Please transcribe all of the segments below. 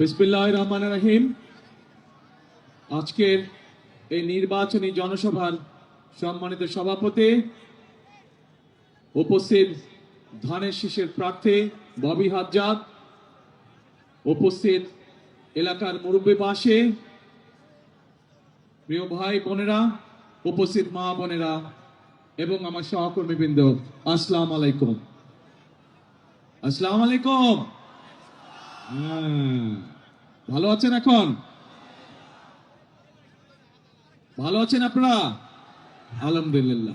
বিসমিল্লাহ রহমান রহিম। আজকের এই নির্বাচনী জনসভার সম্মানিত সভাপতি, উপস্থিত ধানের শীষের প্রার্থী ববি হাজ্জাদ, উপস্থিত এলাকার মুরব্বী পাশে প্রিয় ভাই বোনেরা, উপস্থিত মা বোনেরা এবং আমার সহকর্মীবৃন্দ, আসসালাম আলাইকুম। আসসালাম আলাইকুম। হ্যাঁ। ভালো আছেন এখন? ভালো আছেন আপনারা? আলহামদুলিল্লাহ।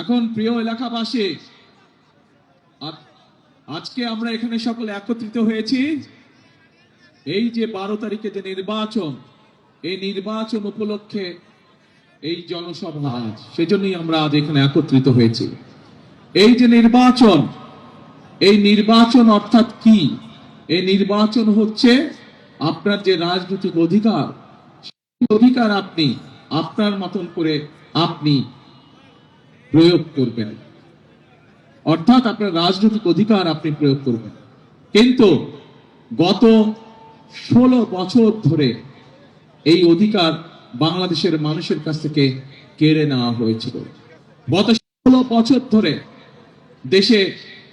এখন প্রিয় এলাকাবাসী, আজ- আজকে আমরা এখানে সকলে একত্রিত হয়েছি। এই যে বারো তারিখে যে নির্বাচন, এই নির্বাচন উপলক্ষে এই জনসভা আজ, সেজন্যই আমরা আজ এখানে একত্রিত হয়েছি। এই যে নির্বাচন, এই নির্বাচন অর্থাৎ কি? এই নির্বাচন হচ্ছে আপনার যে রাজনৈতিক অধিকার অধিকার আপনি, আপনার মতন করে আপনি প্রয়োগ করবেন। অর্থাৎ আপনার রাজনৈতিক অধিকার আপনি প্রয়োগ করবেন। কিন্তু গত ষোলো বছর ধরে এই অধিকার বাংলাদেশের মানুষের কাছ থেকে কেড়ে নেওয়া হয়েছিল। গত ষোলো বছর ধরে দেশে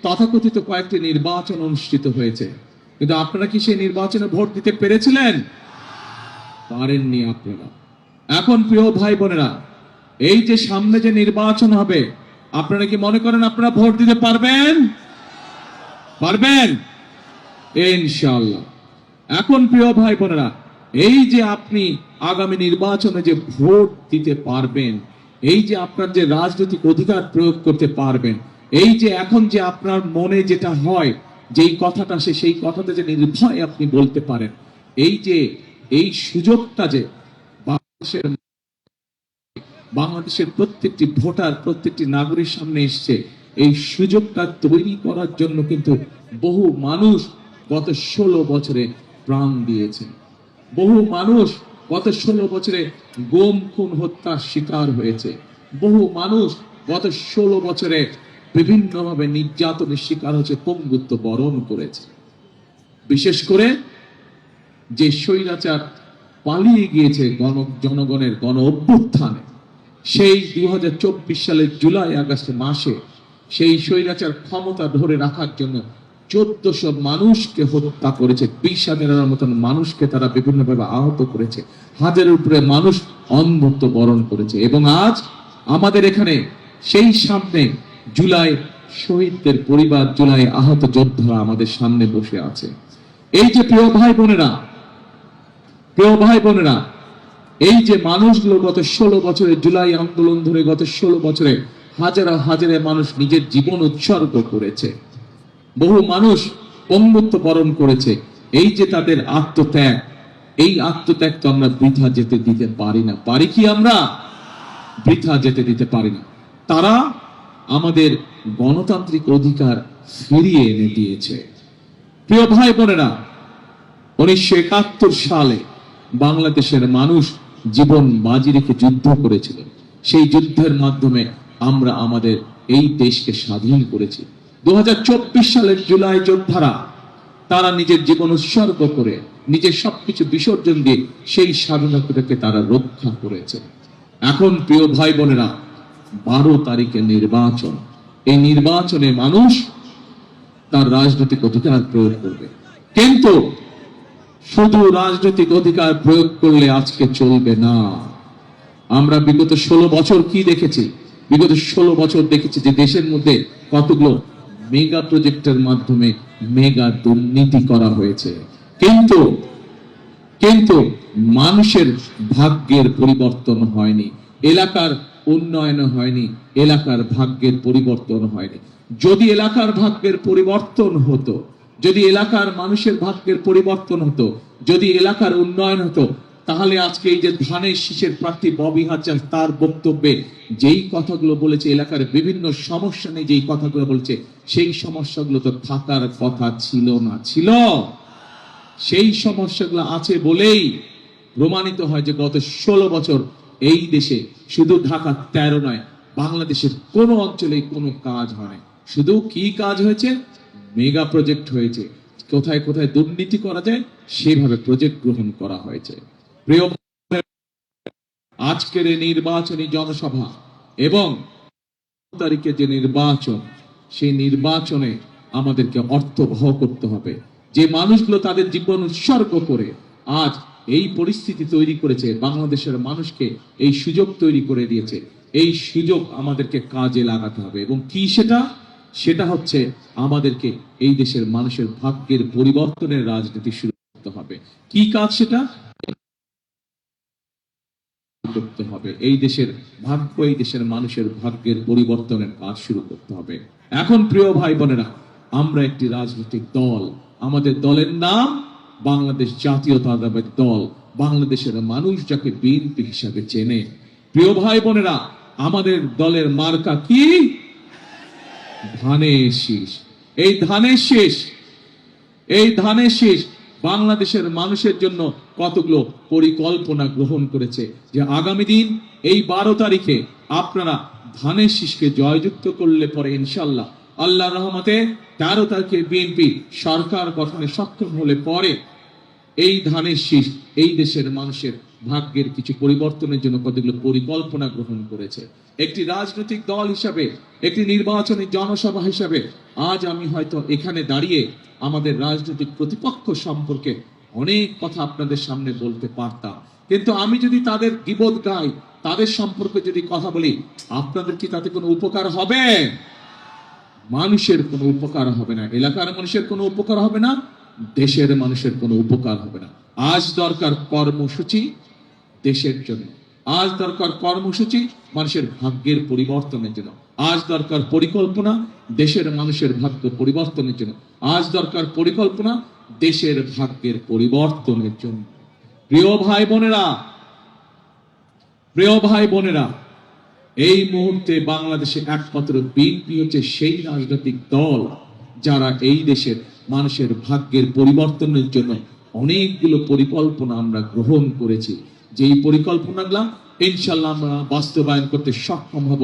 তথাকথিত কয়েকটি নির্বাচন অনুষ্ঠিত হয়েছে। কিন্তু আপনারা কি সেই নির্বাচনে ভোট দিতে পেরেছিলেন? পারেননি আপনারা। এখন প্রিয় ভাই বোনেরা, এই যে সামনে যে নির্বাচন হবে, আপনারা কি মনে করেন আপনারা ভোট দিতে পারবেন? পারবেন? ইনশাল্লাহ এখন প্রিয় ভাই বোনেরা, এই যে আপনি আগামী নির্বাচনে যে ভোট দিতে পারবেন, এই যে আপনার যে রাজনৈতিক অধিকার প্রয়োগ করতে পারবেন, এই যে এখন যে আপনার মনে যেটা হয় যেই কথাটা সে সেই কথাটা যে নির্ভয় আপনি বলতে পারেন, এই যে, এই সুযোগটা যে বাংলাদেশের বাংলাদেশের প্রত্যেকটি ভোটার, প্রত্যেকটি নাগরিক সামনে এসছে, এই সুযোগটা তৈরি করার জন্য কিন্তু বহু মানুষ গত ষোলো বছরে প্রাণ দিয়েছে বহু মানুষ গত ষোলো বছরে গোম খুন হত্যার শিকার হয়েছে। বহু মানুষ গত ষোলো বছরে বিভিন্নভাবে নির্যাতনের শিকার হয়েছে, পঙ্গুত্ব বরণ করেছে। বিশেষ করে যে স্বৈরাচার পালিয়ে গিয়েছে গণ, জনগণের গণ অভ্যুত্থানে, সেই দুই হাজার চব্বিশ সালের জুলাই আগস্ট মাসে, সেই স্বৈরাচার ক্ষমতা ধরে রাখার জন্য চোদ্দশো মানুষকে হত্যা করেছে, বিশ হাজারের মতন মানুষকে তারা বিভিন্নভাবে আহত করেছে, হাজারের উপরে মানুষ অন্ধত্ব বরণ করেছে। এবং আজ আমাদের এখানে সেই সামনে জুলাই, শহীদদের পরিবার জুলাই আহত যোদ্ধারা আমাদের সামনে বসে আছে। এই যে প্রিয় ভাই বোনেরা, প্রিয় ভাই বোনেরা, এই যে মানুষগুলো গত ষোলো বছরে জুলাই আন্দোলন ধরে গত ষোলো বছরে হাজারো হাজারে মানুষ নিজের জীবন উৎসর্গ করেছে। বহু মানুষ পঙ্গুত্ব বরণ করেছে। এই যে তাদের আত্মত্যাগ, এই আত্মত্যাগ তো আমরা বৃথা যেতে দিতে পারি না। পারি কি আমরা? বৃথা যেতে দিতে পারি না। তারা আমাদের গণতান্ত্রিক অধিকার ফিরিয়ে এনে দিয়েছে। প্রিয় ভাই বোনেরা, উনিশশো একাত্তর সালে বাংলাদেশের মানুষ জীবন বাজি রেখে যুদ্ধ করেছিল। সেই যুদ্ধের মাধ্যমে আমরা আমাদের এই দেশকে স্বাধীন করেছি। দু হাজার চব্বিশ সালের জুলাই যোদ্ধারা, তারা নিজের জীবন উৎসর্গ করে, নিজের সবকিছু বিসর্জন দিয়ে সেই স্বাধীনতাকে তারা রক্ষা করেছে। এখন প্রিয় ভাই বোনেরা বারো তারিখে নির্বাচন। এই নির্বাচনে মানুষ তার রাজনৈতিক অধিকার প্রয়োগ করবে। কিন্তু শুধু রাজনৈতিক অধিকার প্রয়োগ করলে আজকে চলবে না। আমরা বিগত ষোলো বছর কি দেখেছি? বিগত ষোলো বছর দেখেছি যে দেশের মধ্যে কতগুলো মেগা প্রজেক্টের মাধ্যমে মেগা দুর্নীতি করা হয়েছে। কিন্তু কিন্তু মানুষের ভাগ্যের পরিবর্তন হয়নি। এলাকার উন্নয়ন হয়নি, এলাকার ভাগ্যের পরিবর্তন হয়নি। যদি এলাকার ভাগ্যের পরিবর্তন হতো, যদি এলাকার মানুষের ভাগ্যের পরিবর্তন হতো, যদি এলাকার উন্নয়ন হতো, তাহলে আজকে এই যে ধানের শীষের প্রার্থী ববি হাজার তার বক্তব্যে যেই কথাগুলো বলেছে, এলাকার বিভিন্ন সমস্যা নেই যেই কথাগুলো বলছে, সেই সমস্যাগুলো তো থাকার কথা ছিল না, ছিল। সেই সমস্যাগুলো আছে বলেই প্রমাণিত হয় যে গত ষোলো বছর এই দেশে শুধু ঢাকা তেরো নয়, বাংলাদেশের কোনো অঞ্চলে কোনো কাজ হয়। শুধু কি কাজ হয়েছে? মেগা প্রজেক্ট হয়েছে। কোথায় কোথায় দুর্নীতি করা যায়, সেভাবে প্রজেক্ট গ্রহণ করা হয়েছে। আজকের এই নির্বাচনী জনসভা এবং তারিখে যে নির্বাচন, সেই নির্বাচনে আমাদেরকে অর্থবহ করতে হবে। যে মানুষগুলো তাদের জীবন উৎসর্গ করে, আজ এই পরিস্থিতি তৈরি করেছে, বাংলাদেশের মানুষকে এই সুযোগ তৈরি করে দিয়েছে। এই সুযোগ আমাদেরকে কাজে লাগাতে হবে। এবং কি সেটা? সেটা হচ্ছে আমাদেরকে এই দেশের মানুষের ভাগ্যের পরিবর্তনের রাজনীতি শুরু করতে হবে। কি কাজ সেটা? করতে হবে। এই দেশের ভাগ্য, এই দেশের মানুষের ভাগ্যের পরিবর্তনের কাজ শুরু করতে হবে। এখন প্রিয় ভাই বোনেরা, আমরা একটি রাজনৈতিক দল। আমাদের দলের নাম বাংলাদেশ জাতীয়তাবাদী দল বাংলাদেশের মানুষ যাকে বিএনপি হিসাবে চেনে। প্রিয় ভাই বোনেরা, আমাদের দলের মার্কা কি? ধানের শীষ। এই ধানের শীষ, এই ধানের শীষ বাংলাদেশের মানুষের জন্য কতগুলো পরিকল্পনা গ্রহণ করেছে যে আগামী দিন এই বারো তারিখে আপনারা ধানের শীষকে জয়যুক্ত করলে পরে ইনশাল্লাহ আল্লাহ রহমতে তেরো তারিখে বিএনপি সরকার গঠনে সক্ষম হলে পরে এই ধানের শীষ এই দেশের মানুষের ভাগ্যের কিছু পরিবর্তনের জন্য কতগুলো পরিকল্পনা গ্রহণ করেছে। একটি রাজনৈতিক দল হিসাবে, একটি নির্বাচনী জনসভা হিসাবে আজ আমি হয়তো এখানে দাঁড়িয়ে আমাদের রাজনৈতিক প্রতিপক্ষ সম্পর্কে অনেক কথা আপনাদের সামনে বলতে পারতাম। কিন্তু আমি যদি তাদের গিবোধ গাই, তাদের সম্পর্কে যদি কথা বলি, আপনাদের কি তাতে কোনো উপকার হবে? মানুষের কোনো উপকার হবে না। এলাকার মানুষের কোনো উপকার হবে না, দেশের মানুষের কোনো উপকার হবে না। আজ দরকার কর্মসূচি দেশের জন্য। আজ দরকার কর্মসূচি মানুষের ভাগ্যের পরিবর্তনের জন্য। আজ দরকার পরিকল্পনা দেশের মানুষের ভাগ্য পরিবর্তনের জন্য। আজ দরকার পরিকল্পনা দেশের ভাগ্যের পরিবর্তনের জন্য। প্রিয় ভাই বোনেরা, প্রিয় ভাই বোনেরা এই মুহূর্তে বাংলাদেশে একমাত্র বিএনপি হচ্ছে সেই রাজনৈতিক দল যারা এই দেশের মানুষের ভাগ্যের পরিবর্তনের জন্য অনেকগুলো পরিকল্পনা আমরা গ্রহণ করেছি। যেই পরিকল্পনাগুলো ইনশাল্লাহ আমরা বাস্তবায়ন করতে সক্ষম হব।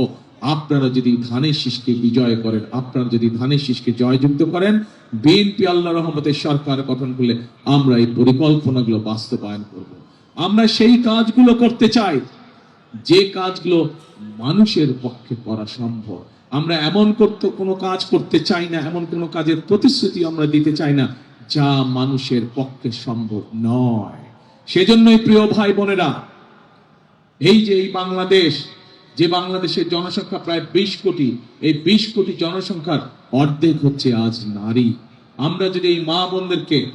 আপনারা যদি ধানের শীষকে বিজয় করেন, আপনারা যদি ধানের শীষকে জয়যুক্ত করেন, বিএনপি আল্লাহ রহমতের সরকার গঠন করলে আমরা এই পরিকল্পনাগুলো বাস্তবায়ন করব। আমরা সেই কাজগুলো করতে চাই। যে কাজগুলো মানুষের পক্ষে করা সম্ভব। আমরা এমন করতে, কোনো কাজ করতে চাই না, এমন কোনো কাজের প্রতিশ্রুতি আমরা দিতে চাই না, যা মানুষের পক্ষে সম্ভব নয়। সেজন্যই প্রিয় ভাই বোনেরা, এই যে এই বাংলাদেশ, যে বাংলাদেশের জনসংখ্যা প্রায় বিশ কোটি, এই বিশ কোটি জনসংখ্যার অর্ধেক হচ্ছে আজ নারী। আমরা যদি এই মা বোনদেরকে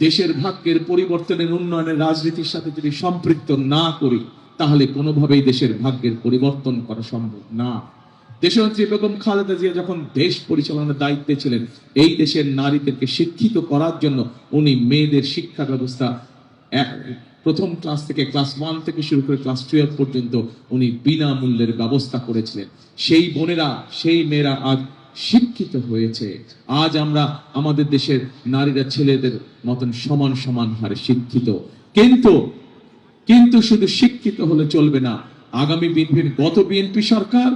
দেশের ভাগ্যের পরিবর্তনের উন্নয়নের রাজনীতির সাথে যদি সম্পৃক্ত না করি তাহলে কোনোভাবেই দেশের ভাগ্যের পরিবর্তন করা সম্ভব না। দেশনেত্রী বেগম খালেদা জিয়া যখন দেশ পরিচালনার দায়িত্বে ছিলেন, এই দেশের নারীদেরকে শিক্ষিত করার জন্য উনি মেয়েদের শিক্ষা ব্যবস্থা প্রথম ক্লাস থেকে ক্লাস ওয়ান থেকে শুরু করে ক্লাস টুয়েলভ পর্যন্ত উনি বিনামূল্যের ব্যবস্থা করেছিলেন। সেই বোনেরা, সেই মেয়েরা আজ শিক্ষিত হয়েছে। আজ আমরা আমাদের দেশের নারীরা ছেলেদের মতন সমান সমান হারে শিক্ষিত। কিন্তু কিন্তু শুধু শিক্ষিত হলে চলবে না। আগামী বিএনপির গত বিএনপি সরকার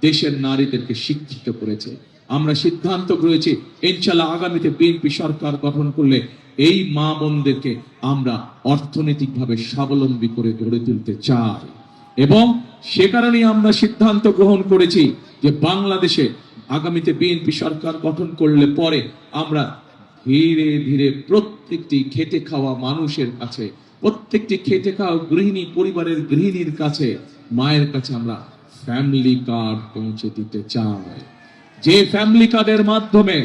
দেশের নারীদেরকে শিক্ষিত করেছে। আমরা সিদ্ধান্ত করেছি ইনশাল্লাহ আগামীতে বিএনপি সরকার গঠন করলে এই মা বোনদেরকে আমরা অর্থনৈতিকভাবে স্বাবলম্বী করে গড়ে তুলতে চাই। এবং সে কারণেই আমরা সিদ্ধান্ত গ্রহণ করেছি যে বাংলাদেশে আগামীতে বিএনপি সরকার গঠন করলে পরে আমরা ধীরে ধীরে প্রত্যেকটি খেটে খাওয়া মানুষের কাছে প্রত্যেকটি খেটে খাওয়া গৃহিণী পরিবারের গৃহিণীর কাছে, মায়ের কাছে আমরা ফ্যামিলি কার্ড পৌঁছে দিতে চাই। যে ফ্যামিলি কার্ডের মাধ্যমে,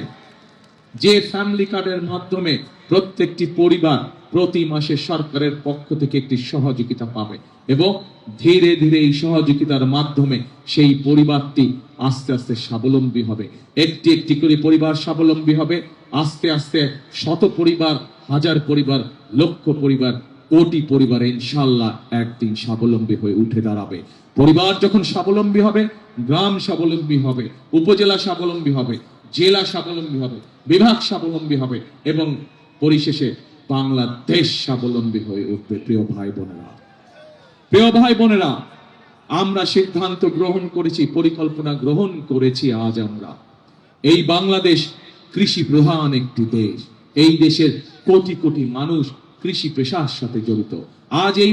যে ফ্যামিলি কার্ডের মাধ্যমে প্রত্যেকটি পরিবার প্রতি মাসে সরকারের পক্ষ থেকে একটি সহযোগিতা পাবে এবং ধীরে ধীরে এই সহযোগিতার মাধ্যমে সেই পরিবারটি আস্তে আস্তে স্বাবলম্বী হবে। একটি একটি করে পরিবার স্বাবলম্বী হবে, আস্তে আস্তে শত পরিবার, হাজার পরিবার, লক্ষ পরিবার কোটি পরিবার ইনশাল্লাহ একদিন স্বাবলম্বী হয়ে উঠে দাঁড়াবে। পরিবার যখন স্বাবলম্বী হবে, গ্রাম স্বাবলম্বী হবে, উপজেলা স্বাবলম্বী হবে, জেলা স্বাবলম্বী হবে, বিভাগ স্বাবলম্বী হবে এবং পরিশেষে বাংলাদেশ স্বাবলম্বী হয়ে উঠবে। প্রিয় ভাই বোনেরা প্রিয় ভাই বোনেরা আমরা সিদ্ধান্ত গ্রহণ করেছি, পরিকল্পনা গ্রহণ করেছি আজ আমরা। এই বাংলাদেশ কৃষি প্রধান একটি দেশ। এই দেশের কোটি কোটি মানুষ কৃষি পেশার সাথে জড়িত। আজ এই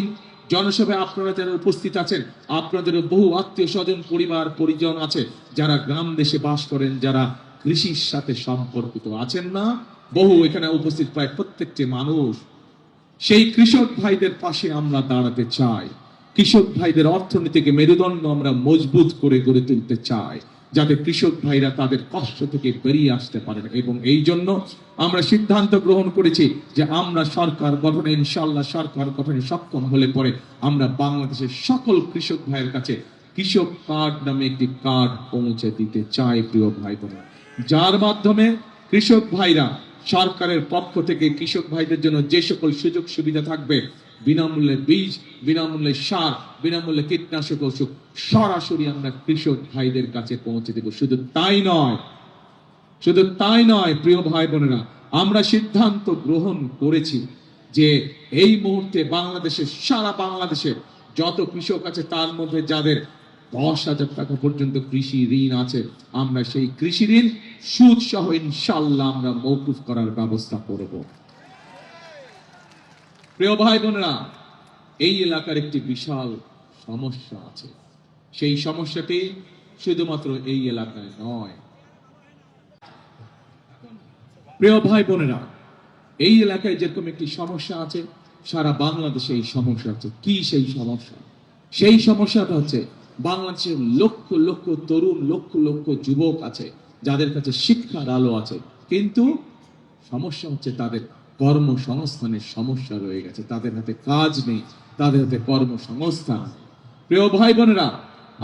জনসভায় আপনারা যারা উপস্থিত আছেন আপনাদের বহু আত্মীয় স্বজন পরিবার, পরিজন আছে, যারা গ্রাম দেশে বাস করেন, যারা কৃষির সাথে সম্পর্কিত আছেন না, বহু এখানে উপস্থিত প্রায় প্রত্যেকটি মানুষ। সেই কৃষক ভাইদের পাশে আমরা দাঁড়াতে চাই। কৃষক ভাইদের অর্থনীতিকে মেরুদণ্ড আমরা মজবুত করে গড়ে তুলতে চাই। যাতে কৃষক ভাইরা তাদের কষ্ট থেকে বেরিয়ে আসতে পারেন। এবং এই জন্য আমরা সিদ্ধান্ত গ্রহণ করেছি যে আমরা সরকার গঠনে ইনশাল্লাহ সরকার গঠনে সক্ষম হলে পরে আমরা বাংলাদেশের সকল কৃষক ভাইয়ের কাছে কৃষক কার্ড নামে একটি কার্ড পৌঁছে দিতে চাই, প্রিয় ভাই বোনেরা যার মাধ্যমে কৃষক ভাইরা সরকারের পক্ষ থেকে কৃষক ভাইদের জন্য যে সকল সুযোগ সুবিধা থাকবে বিনামূল্যে বীজ, বিনামূল্যে সার, বিনামূল্যে কীটনাশক ওষুধ, সরাসরি আমরা কৃষক ভাইদের কাছে পৌঁছে দেব। শুধু তাই নয়, শুধু তাই নয়, প্রিয় ভাই বোনেরা, আমরা সিদ্ধান্ত গ্রহণ করেছি যে এই মুহূর্তে বাংলাদেশের সারা বাংলাদেশে যত কৃষক আছে তার মধ্যে যাদের দশ হাজার টাকা পর্যন্ত কৃষি ঋণ আছে, আমরা সেই কৃষি ঋণ সুদ সহ ইনশাল্লাহ আমরা মৌকুফ করার ব্যবস্থা করব। প্রিয় ভাই বোনেরা, এই এলাকার একটি বিশাল সমস্যা আছে। সেই সমস্যাটি শুধুমাত্র এই এলাকায় নয়। প্রিয় ভাই বোনেরা, এই এলাকায় যেরকম একটি সমস্যা আছে, সারা বাংলাদেশে এই সমস্যা আছে কি সেই সমস্যা? সেই সমস্যাটা হচ্ছে, বাংলাদেশের লক্ষ লক্ষ তরুণ, লক্ষ লক্ষ যুবক আছে, যাদের কাছে শিক্ষার আলো আছে। কিন্তু সমস্যা হচ্ছে তাদের কর্মসংস্থানের সমস্যা রয়ে গেছে। তাদের হাতে কাজ নেই, তাদের হাতে কর্মসংস্থান প্রিয় ভাই বোনেরা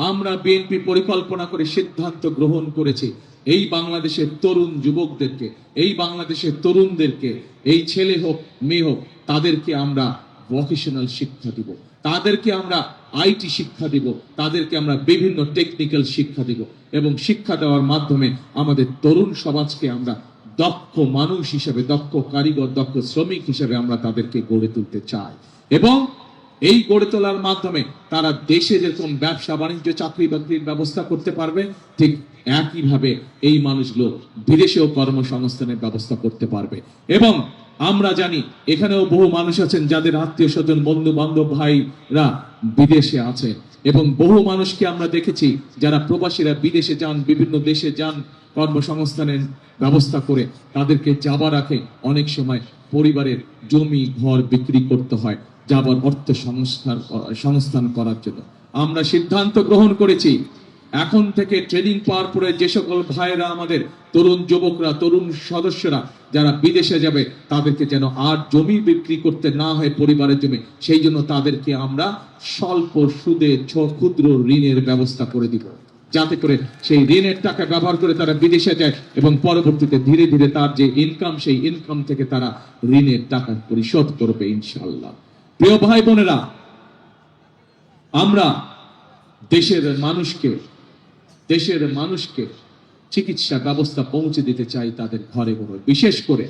আমরা বিএনপি পরিকল্পনা করে সিদ্ধান্ত গ্রহণ করেছি, এই বাংলাদেশের তরুণ যুবকদেরকে, এই বাংলাদেশের তরুণদেরকে, এই ছেলে হোক, মেয়ে হোক, তাদেরকে আমরা ভোকেশনাল শিক্ষা দিব। তাদেরকে আমরা আইটি শিক্ষা দিব, তাদেরকে আমরা বিভিন্ন টেকনিক্যাল শিক্ষা দিব এবং শিক্ষা দেওয়ার মাধ্যমে আমাদের তরুণ সমাজকে আমরা দক্ষ মানুষ হিসেবে, দক্ষ কারিগর, দক্ষ শ্রমিক হিসেবে আমরা তাদেরকে গড়ে তুলতে চাই। এবং এই গড়ে তোলার মাধ্যমে তারা দেশে যেরকম ব্যবসা, বাণিজ্য, চাকরি, বাকরির ব্যবস্থা করতে পারবে, ঠিক একইভাবে এই মানুষগুলো বিদেশেও কর্মসংস্থানের ব্যবস্থা করতে পারবে। এবং আমরা জানি, এখানেও বহু মানুষ আছেন যাদের আত্মীয় স্বজন বন্ধু বান্ধব ভাইরা বিদেশে আছে। এবং বহু মানুষকে আমরা দেখেছি যারা প্রবাসীরা বিদেশে যান, বিভিন্ন দেশে যান কর্মসংস্থানের ব্যবস্থা করে তাদেরকে যাবার আগে অনেক সময় পরিবারের জমি, ঘর বিক্রি করতে হয়, যাবার অর্থ সংস্থান সংস্থান করার জন্য। আমরা সিদ্ধান্ত গ্রহণ করেছি, এখন থেকে ট্রেনিং পাওয়ার পরে যে সকল ভাইয়েরা আমাদের তরুণ যুবকরা, তরুণ সদস্যরা যারা বিদেশে যাবে, তাদেরকে যেন আর জমি বিক্রি করতে না হয় পরিবারের জমি, সেই জন্য তাদেরকে আমরা স্বল্প সুদে ছ- ক্ষুদ্র ঋণের ব্যবস্থা করে দিব। যাতে করে সেই ঋণের টাকা ব্যবহার করে তারা বিদেশে যায় এবং পরবর্তীতে ধীরে ধীরে তার যে ইনকাম সেই ইনকাম থেকে তারা ঋণের টাকা পরিশোধ করবে ইনশাল্লাহ প্রিয় ভাই বোনেরা, আমরা দেশের মানুষকে দেশের মানুষকে চিকিৎসা ব্যবস্থা পৌঁছে দিতে চাই তাদের ঘরে ঘরে। বিশেষ করে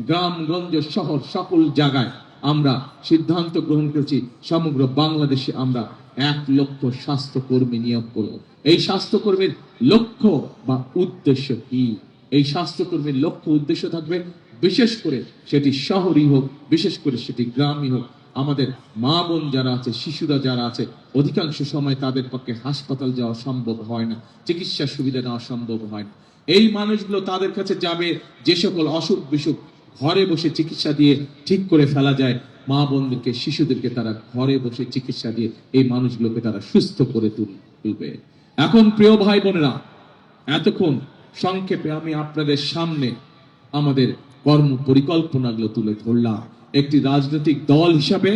গ্রামগঞ্জ শহর সকল জায়গায় আমরা সিদ্ধান্ত গ্রহণ করেছি, সমগ্র বাংলাদেশে আমরা এক লক্ষ স্বাস্থ্যকর্মী নিয়োগ করব এই স্বাস্থ্যকর্মীর লক্ষ্য বা উদ্দেশ্য কি? এই স্বাস্থ্যকর্মীর লক্ষ্য উদ্দেশ্য থাকবে বিশেষ করে সেটি শহরই হোক, বিশেষ করে সেটি গ্রামই হোক। আমাদের মা বোন যারা আছে, শিশুরা যারা আছে, অধিকাংশ সময় তাদের পক্ষে হাসপাতাল যাওয়া সম্ভব হয় না, চিকিৎসা সুবিধা নেওয়া সম্ভব হয় না। এই মানুষগুলো তাদের কাছে যাবে, যে সকল অসুখ বিসুখ, ঘরে বসে চিকিৎসা দিয়ে ঠিক করে ফেলা যায়। মা বোনদেরকে, শিশুদেরকে তারা ঘরে বসে চিকিৎসা দিয়ে এই মানুষগুলোকে তারা সুস্থ করে তুলবে। এখন প্রিয় ভাই বোনেরা, এতক্ষণ সংক্ষেপে আমি আপনাদের সামনে আমাদের কর্ম পরিকল্পনাগুলো তুলে ধরলাম। একটি রাজনৈতিক দল হিসাবে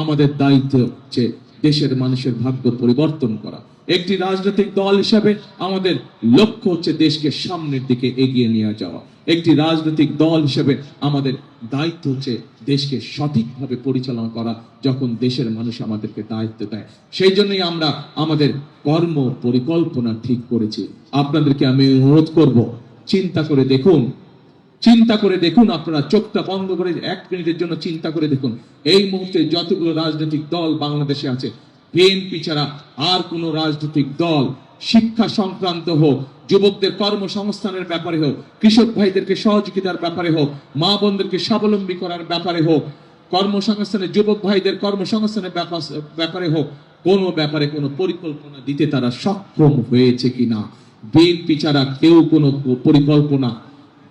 আমাদের দায়িত্ব হচ্ছে দেশের মানুষের ভাগ্য পরিবর্তন করা। একটি রাজনৈতিক দল হিসাবে আমাদের লক্ষ্য হচ্ছে দেশকে সামনের দিকে এগিয়ে নিয়ে যাওয়া। একটি রাজনৈতিক দল হিসেবে আমাদের দায়িত্ব হচ্ছে দেশকে সঠিকভাবে পরিচালনা করা, যখন দেশের মানুষ আমাদেরকে দায়িত্ব দেয়। সেই জন্যই আমরা আমাদের কর্ম পরিকল্পনা ঠিক করেছি। আপনাদেরকে আমি অনুরোধ করব, চিন্তা করে দেখুন। চিন্তা করে দেখুন, আপনারা চোখটা বন্ধ করে এক মিনিটের জন্য চিন্তা করে দেখুন। এই মুহূর্তে যতগুলো রাজনৈতিক দল বাংলাদেশে আছে বিএনপি ছাড়া আর কোন রাজনৈতিক দল, শিক্ষা সংক্রান্ত হোক, যুবকদের কর্মসংস্থানের ব্যাপারে হোক, কৃষক ভাইদেরকে সহযোগিতার ব্যাপারে হোক, মা বোনদেরকে স্বাবলম্বী করার ব্যাপারে হোক কর্মসংস্থানের যুবক ভাইদের কর্মসংস্থানের ব্যাপার- ব্যাপারে হোক, কোনো ব্যাপারে কোনো পরিকল্পনা দিতে তারা সক্ষম হয়েছে কিনা? বিএনপি ছাড়া কেউ কোনো পরিকল্পনা,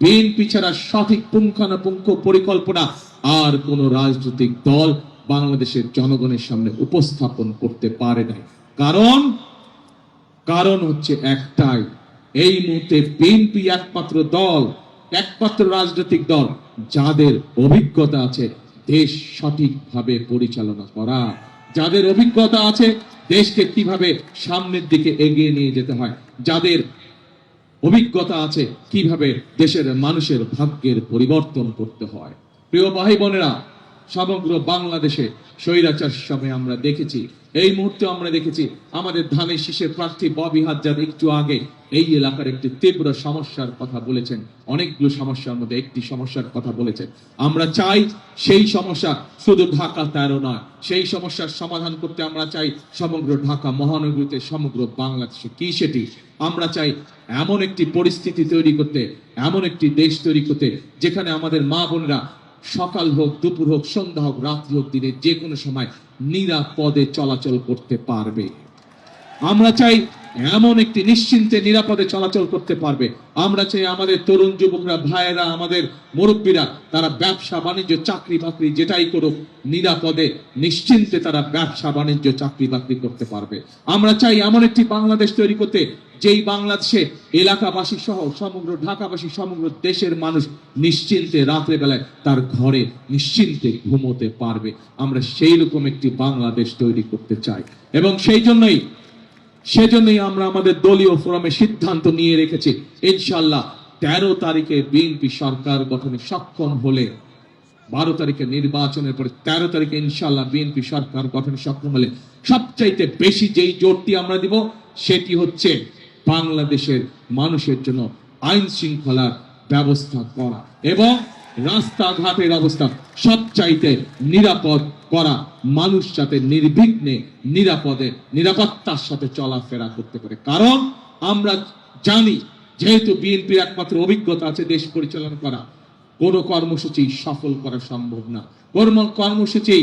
বিএনপি ছাড়া সঠিক পুঙ্খানুপুঙ্খ পরিকল্পনা, আর কোন রাজনৈতিক দল বাংলাদেশের জনগণের সামনে উপস্থাপন করতে পারে নাই। কারণ কারণ হচ্ছে একটাই, এই মুহূর্তে বিএনপি একমাত্র দল, একমাত্র রাজনৈতিক দল, যাদের অভিজ্ঞতা আছে দেশ সঠিকভাবে পরিচালনা করা। যাদের অভিজ্ঞতা আছে দেশকে কীভাবে সামনের দিকে এগিয়ে নিয়ে যেতে হয়, যাদের অভিজ্ঞতা আছে কীভাবে দেশের মানুষের ভাগ্যের পরিবর্তন করতে হয়। প্রিয় ভাই বোনেরা সমগ্র বাংলাদেশে স্বৈরাচার সময় আমরা দেখেছি। এই মুহূর্তে আমরা দেখেছি আমাদের ধানের শীষের প্রার্থী ববি হাজার একটু আগে এই এলাকার একটি তীব্র সমস্যার কথা বলেছেন। অনেকগুলো সমস্যার মধ্যে একটি সমস্যার কথা বলেছেন। আমরা চাই সেই সমস্যা শুধু ঢাকা তেরো নয়, সেই সমস্যার সমাধান করতে আমরা চাই সমগ্র ঢাকা মহানগরীতে সমগ্র বাংলাদেশে। কি সেটি? আমরা চাই এমন একটি পরিস্থিতি তৈরি করতে, এমন একটি দেশ তৈরি করতে, যেখানে আমাদের মা বোনরা সকাল হোক, দুপুর হোক, সন্ধ্যা হোক, রাত্রি হোক, দিনে যে কোনো সময় নিরাপদে চলাচল করতে পারবে। আমরা চাই এমন একটি নিশ্চিন্তে নিরাপদে চলাচল করতে পারবে। আমরা চাই আমাদের তরুণ যুবকরা, ভাইয়েরা, আমাদের মুরব্বীরা, তারা ব্যবসা, বাণিজ্য, চাকরি বাকরি যেটাই করুক, নিরাপদে, নিশ্চিন্তে তারা ব্যবসা, বাণিজ্য, চাকরি বাকরি করতে পারবে। আমরা চাই এমন একটি বাংলাদেশ তৈরি করতে, যেই বাংলাদেশে এলাকাবাসী সহ সমগ্র ঢাকাবাসী, সমগ্র দেশের মানুষ নিশ্চিন্তে রাত্রে বেলায় তার ঘরে নিশ্চিন্তে ঘুমোতে পারবে। আমরা সেই রকম একটি বাংলাদেশ তৈরি করতে চাই। এবং সেই জন্যই সেজন্যই আমরা আমাদের দলীয় ফোরামে সিদ্ধান্ত নিয়ে রেখেছি ইনশাল্লাহ তেরো তারিখে বিএনপি সরকার গঠনে সক্ষম হলে, বারো তারিখে নির্বাচনের পরে তেরো তারিখে ইনশাল্লাহ বিএনপি সরকার গঠনে সক্ষম হলে সবচাইতে বেশি যেই জোরটি আমরা দিব, সেটি হচ্ছে বাংলাদেশের মানুষের জন্য আইন শৃঙ্খলার ব্যবস্থা করা এবং রাস্তাঘাটের অবস্থা সবচাইতে নিরাপদ করা মানুষ যাতে নির্বিঘ্নে নিরাপদে, নিরাপত্তার সাথে চলাফেরা করতে পারে। কারণ আমরা জানি, যেহেতু বিএনপির একমাত্র অভিজ্ঞতা আছে দেশ পরিচালনা করা, কোন কর্মসূচি সফল করা সম্ভব না। কর্ম কর্মসূচি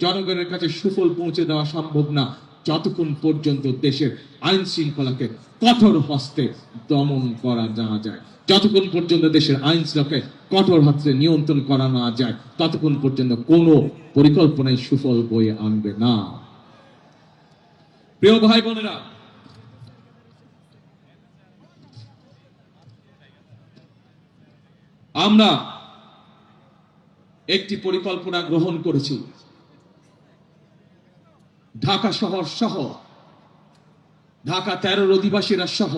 জনগণের কাছে সুফল পৌঁছে দেওয়া সম্ভব না, যতক্ষণ পর্যন্ত দেশের আইন শৃঙ্খলাকে কঠোর হস্তে দমন করা না যায়। যতক্ষণ পর্যন্ত দেশের আইন শৃঙ্খলাকে কঠোর হস্তে নিয়ন্ত্রণ করা না যায়, ততক্ষণ পর্যন্ত কোনো পরিকল্পনায় সুফল বয়ে আনবে না। প্রিয় ভাই বোনেরা, আমরা একটি পরিকল্পনা গ্রহণ করেছি। ঢাকা শহর সহ, ঢাকা তেরোর অধিবাসীরা সহ,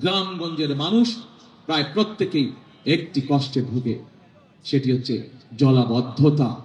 গ্রামগঞ্জের মানুষ, প্রায় প্রত্যেকেই একটি কষ্টে ভুগে, সেটি হচ্ছে জলাবদ্ধতা।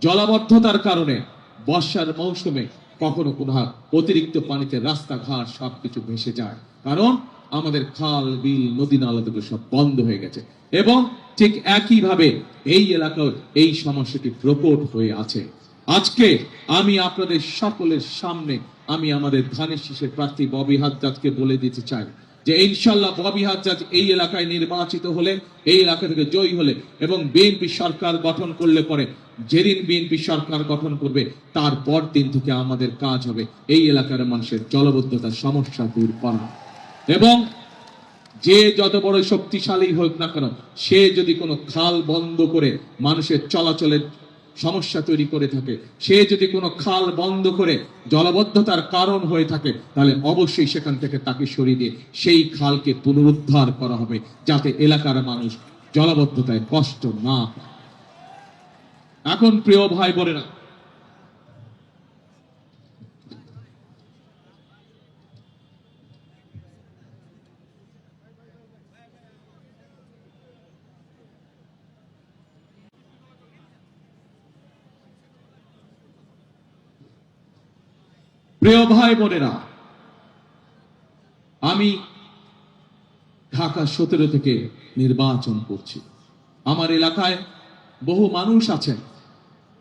জলাবদ্ধতার কারণে বর্ষার মৌসুমে কখনো কোনো অতিরিক্ত পানিতে রাস্তাঘাট সবকিছু ভেসে যায়। কারণ আমাদের খাল, বিল, নদী নালাগুলো সব বন্ধ হয়ে গেছে। এবং ঠিক একইভাবে এই এলাকায় এই সমস্যাটি প্রকট হয়ে আছে। আজকে আমি আপনাদের সকলের সামনে আমি আমাদের ধানের শীষের প্রার্থী ববি হাজদাদকে বলে দিতে চাই। যে ইনশাল্লাহ ববি হাজদাদ এই এলাকায় নির্বাচিত হলে, এই এলাকা থেকে জয়ী হলে এবং বিএনপি সরকার গঠন করলে পরে যেদিন বিএনপি সরকার গঠন করবে, তারপর দিন থেকে আমাদের কাজ হবে। এই এলাকার মানুষের জলবদ্ধতার সমস্যা দূর করা। এবং যে যত বড় শক্তিশালী হোক না কেন, সে যদি কোনো খাল বন্ধ করে মানুষের চলাচলের সমস্যা তৈরি করে থাকে সে যদি কোনো খাল বন্ধ করে জলবদ্ধতার কারণ হয়ে থাকে, তাহলে অবশ্যই সেখান থেকে তাকে সরিয়ে দিয়ে সেই খালকে পুনরুদ্ধার করা হবে, যাতে এলাকার মানুষ জলবদ্ধতায় কষ্ট না। এখন প্রিয় ভাই বোনেরা প্রিয় ভাই বোনেরা, আমি ঢাকা সতেরো থেকে নির্বাচন করছি। আমার এলাকায় বহু মানুষ আছেন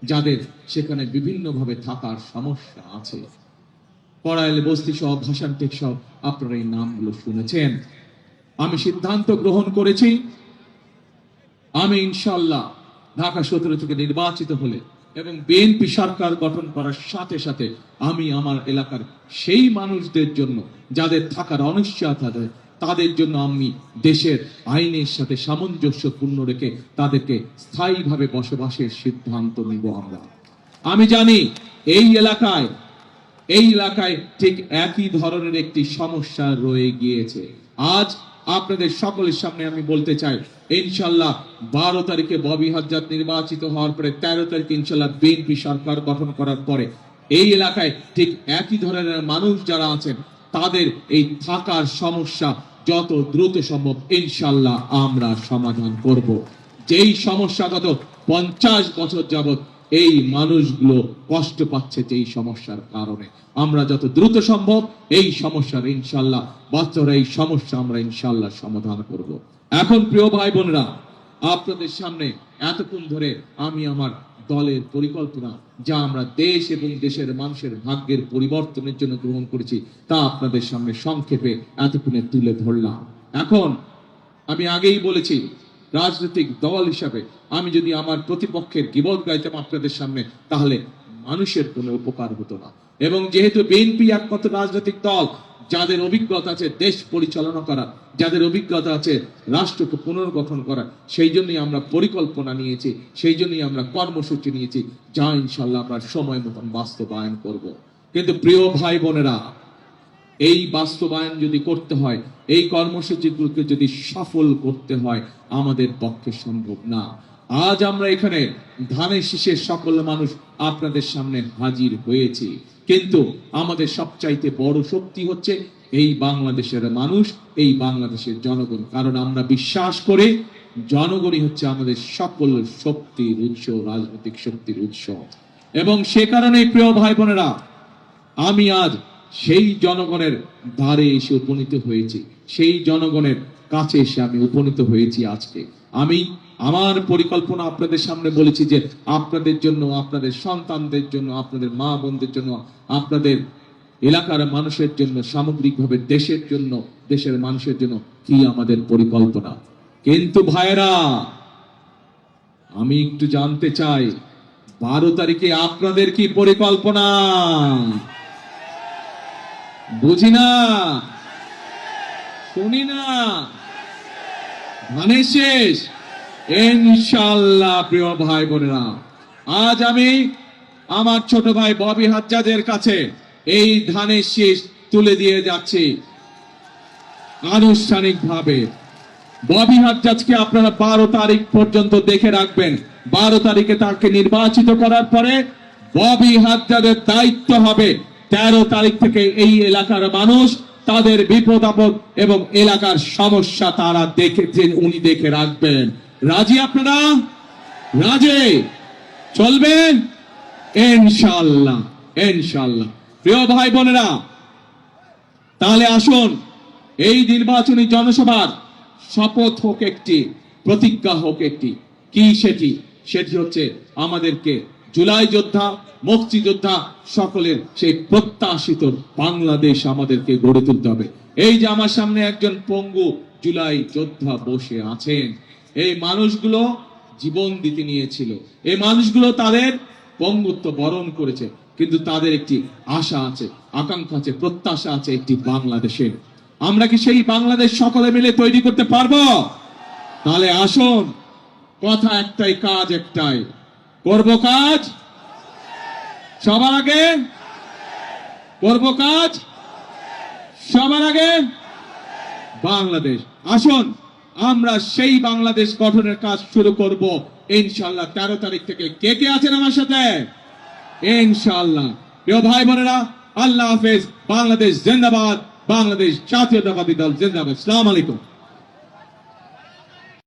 যাদের সেখানে বিভিন্নভাবে থাকার সমস্যা আছে। পড়াইল বস্তি সহ ভাষান্তিক সব আপনারা এই নামগুলো শুনেছেন। আমি সিদ্ধান্ত গ্রহণ করেছি, আমি ইনশাল্লাহ ঢাকা সতেরো থেকে নির্বাচিত হলে এবং বিএনপি সরকার গঠন করার সাথে সাথে আমি আমার এলাকার সেই মানুষদের জন্য, যাদের থাকার অনিশ্চয়তা তাদের জন্য আমি দেশের আইনের সাথে সামঞ্জস্যপূর্ণ রেখে তাদেরকে স্থায়ীভাবে বসবাসের সিদ্ধান্ত নিব আমরা। আমি জানি এই এলাকায় এই এলাকায় ঠিক একই ধরনের একটি সমস্যা রয়ে গিয়েছে। আজ আপনাদের সকলের সামনে আমি বলতে চাই ইনশাল্লাহ বারো তারিখে ববি হাজ্জাত নির্বাচিত হওয়ার পরে তেরো তারিখে ইনশাল্লাহ বিএনপি সরকার গঠন করার পরে এই এলাকায় ঠিক একই ধরনের মানুষ যারা আছেন, তাদের এই থাকার সমস্যা যত দ্রুত সম্ভব ইনশাল্লাহ আমরা সমাধান করব। যেই সমস্যা গত পঞ্চাশ বছর যাবত এই মানুষগুলো কষ্ট পাচ্ছে যে এই সমস্যার কারণে। আমরা যত দ্রুত সম্ভব এই সমস্যার ইনশাল্লাহ বাচ্চারা এই সমস্যা আমরা ইনশাল্লাহ সমাধান করব। এখন প্রিয় ভাই বোনরা আপনাদের সামনে এতক্ষণ ধরে আমি আমার দলের পরিকল্পনা, যা আমরা দেশ এবং দেশের মানুষের ভাগ্যের পরিবর্তনের জন্য গ্রহণ করেছি, তা আপনাদের সামনে সংক্ষেপে এতক্ষণে তুলে ধরলাম। এখন আমি আগেই বলেছি রাজনৈতিক দল হিসাবে আমি যদি আমার প্রতিপক্ষের গিবত গাইতাম আপনাদের সামনে, তাহলে মানুষের কোনো উপকার হতো না। এবং যেহেতু বিএনপি একমাত্র রাজনৈতিক দল, যাদের অভিজ্ঞতা আছে দেশ পরিচালনা করা, যাদের অভিজ্ঞতা আছে রাষ্ট্রকে পুনর্গঠন করা, সেই জন্যই আমরা পরিকল্পনা নিয়েছি, সেই জন্যই আমরা কর্মসূচি নিয়েছি, যা ইনশাল্লাহ আমরা সময় মতন বাস্তবায়ন করব। কিন্তু প্রিয় ভাই বোনেরা এই বাস্তবায়ন যদি করতে হয়, এই কর্মসূচিগুলোকে যদি সফল করতে হয়, আমাদের পক্ষে সম্ভব না। আজ আমরা এখানে ধানের শীষের সকল মানুষ আপনাদের সামনে হাজির হয়েছি। কিন্তু আমাদের সবচাইতে বড় শক্তি হচ্ছে এই বাংলাদেশের মানুষ, এই বাংলাদেশের জনগণ। কারণ আমরা বিশ্বাস করে, জনগণই হচ্ছে আমাদের সকল শক্তির উৎস, রাজনৈতিক শক্তির উৎস। এবং সে কারণে প্রিয় ভাই বোনেরা, আমি আজ সেই জনগণের ধারে এসে উপনীত হয়েছি, সেই জনগণের কাছে এসে আমি উপনীত হয়েছি আজকে। আমি আমার পরিকল্পনা আপনাদের সামনে বলেছি যে আপনাদের জন্য, আপনাদের সন্তানদের জন্য, আপনাদের মা বোনদের জন্য, আপনাদের এলাকার মানুষের জন্য, সামগ্রিকভাবে দেশের জন্য, দেশের মানুষের জন্য কি আমাদের পরিকল্পনা? কিন্তু ভাইরা আমি একটু জানতে চাই, বারো তারিখে আপনাদের কি পরিকল্পনা? বুঝি না? শুনি না? ধানের শেষ। ইনশাল্লাহ প্রিয় ভাই বোনেরা, আজ আমি আমার ছোট ভাই ববি হাজ্জাদের কাছে এই ধানের শীষ তুলে দিয়ে যাচ্ছি। আনুষ্ঠানিকভাবে। ববি হাজ্জাজকে আপনারা বারো তারিখ পর্যন্ত দেখে রাখবেন। বারো তারিখে তাকে নির্বাচিত করার পরে ববি হাজ্জাদের দায়িত্ব হবে। তেরো তারিখ থেকে এই এলাকার মানুষ তাদের বিপদ আপদ এবং এলাকার সমস্যা তারা দেখে উনি দেখে রাখবেন। রাজি আপনারা? রাজে? চলবেন ইনশাল্লাহ ইনশাল্লাহ প্রিয় ভাই বোনেরা, তাহলে আসুন, এই নির্বাচনী জনসভার শপথ হোক একটি, প্রতিজ্ঞা হোক একটি। কি সেটি? সেটি হচ্ছে আমাদেরকে জুলাই যোদ্ধা, মুক্তিযোদ্ধা সকলের সেই প্রত্যাশিত বাংলাদেশ আমাদেরকে গড়ে তুলতে হবে। এই যে আমার সামনে একজন পঙ্গু জুলাই যোদ্ধা বসে আছেন, এই মানুষগুলো জীবন দিতে নিয়েছিল। এই মানুষগুলো তাদের পঙ্গুত্ব বরণ করেছে, কিন্তু তাদের একটি আশা আছে, আকাঙ্ক্ষা আছে, প্রত্যাশা আছে একটি বাংলাদেশের। আমরা কি সেই বাংলাদেশ সকলে মিলে তৈরি করতে পারব? তাহলে আসুন, কথা একটাই, কাজ একটাই। করব কাজ? সবার আগে? করব কাজ? সবার আগে? বাংলাদেশ। আসুন, আমরা সেই বাংলাদেশ গঠনের কাজ শুরু করব। ইনশাল্লাহ তেরো তারিখ থেকে কে কে আছেন আমার সাথে? ইনশাল্লাহ। প্রিয় ভাই বোনেরা, আল্লাহ হাফেজ, বাংলাদেশ জিন্দাবাদ, বাংলাদেশ জাতীয়তাবাদী দল জিন্দাবাদ। সালাম আলাইকুম।